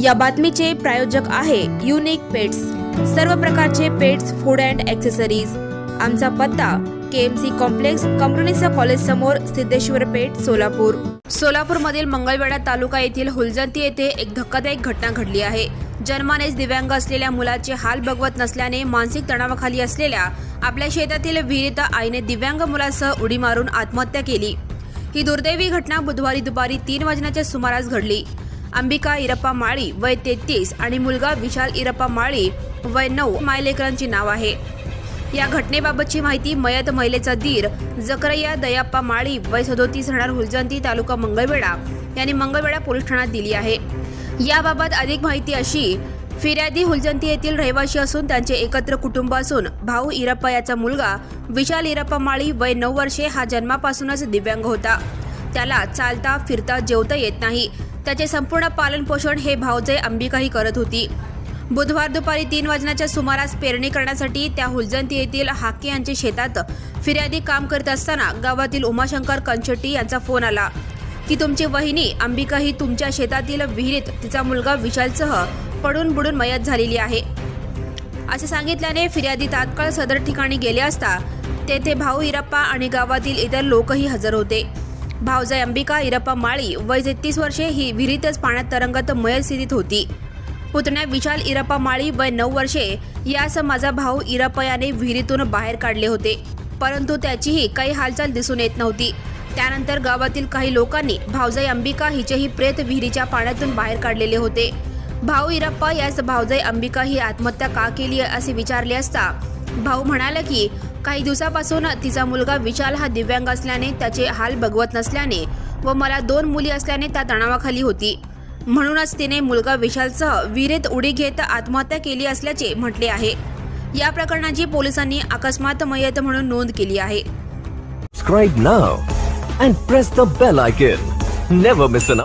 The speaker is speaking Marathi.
या बातमीचे प्रायोजक आहे युनिक पेट्स सर्व प्रकारचे पेट्स फूड अँड ॲक्सेसरीज आमचा पत्ता के एम सी कॉम्प्लेक्स कंपनीचा कॉलेज समोर सिद्धेश्वर पेठ सोलापूर. सोलापूरमधील मंगळवेढा तालुका येथील हुलजंती येथे एक धक्कादायक घटना घडली आहे. जन्मानेच दिव्यांग असलेल्या मुलाचे हाल बघवत नसल्याने मानसिक तणावाखाली असलेल्या आपल्या शेतातील विहिरीत आईने दिव्यांग मुलासह उडी मारून आत्महत्या केली. ही दुर्दैवी घटना बुधवारी दुपारी तीन वाजण्याच्या सुमारास घडली. अंबिका इरप्पा माळी वय तेहतीस आणि मुलगा विशाल इरप्पा माळी वय नऊ मायलेकरांची नाव आहे. या घटनेबाबतची माहिती मयत महिलेचा दीर जकरय्या दयाप्पा माळी वय सदोतीस राहणार हुलजंती तालुका मंगळवेढा यांनी मंगळवेढा पोलीस ठाण्यात दिली आहे. याबाबत अधिक माहिती अशी फिर्यादी हुलजंती येथील रहिवासी असून त्यांचे एकत्र कुटुंब असून भाऊ इरप्पा याचा मुलगा विशाल इरप्पा माळी वय नऊ वर्षे हा जन्मापासूनच दिव्यांग होता. त्याला चालता फिरता जेवता येत नाही. त्याचे संपूर्ण पालनपोषण हे भावजय अंबिकाही करत होती. बुधवार दुपारी तीन वाजण्याच्या सुमारास पेरणी करण्यासाठी त्या हुलजंती येथील हाके यांच्या शेतात फिर्यादी काम करत असताना गावातील उमाशंकर कंचटी यांचा फोन आला की तुमची वहिनी अंबिका ही तुमच्या शेतातील विहिरीत तिचा मुलगा विशालसह पडून बुडून मयत झालेली आहे. असे सांगितल्याने फिर्यादी तात्काळ सदर ठिकाणी गेले असता तेथे भाऊ इरप्पा आणि गावातील इतर लोकही हजर होते. भावजाई अंबिका इरप्पा माळी वय तेहतीस वर्षे ही विहिरीतच पाण्यात तरंगत मयत स्थितीत होती. पुतण्या विशाल इरप्पा माळी वय नऊ वर्षे यास माझा भाऊ इरप्पा याने विहिरीतून बाहेर काढले होते. परंतु त्याचीही काही हालचाल दिसून येत नव्हती. त्यानंतर गावातील काही लोकांनी भावजाई अंबिका हिचेही प्रेत विहिरीच्या पाण्यातून बाहेर काढलेले होते. भाऊ इरप्पा यास भावजाई अंबिका ही आत्महत्या का केली असे विचारले असता भाऊ म्हणाला की काही दिवसापासून तिचा मुलगा विशाल हा दिव्यांग असल्याने त्याचे हाल बघवत नसल्याने व मला दोन मुली असल्याने त्या तणावाखाली होती. म्हणूनच तिने मुलगा विशालसह विहिरीत उडी घेत आत्महत्या केली असल्याचे म्हटले आहे. या प्रकरणाची पोलिसांनी अकस्मात मयत म्हणून नोंद केली आहे. Subscribe now and press the bell icon. Never miss an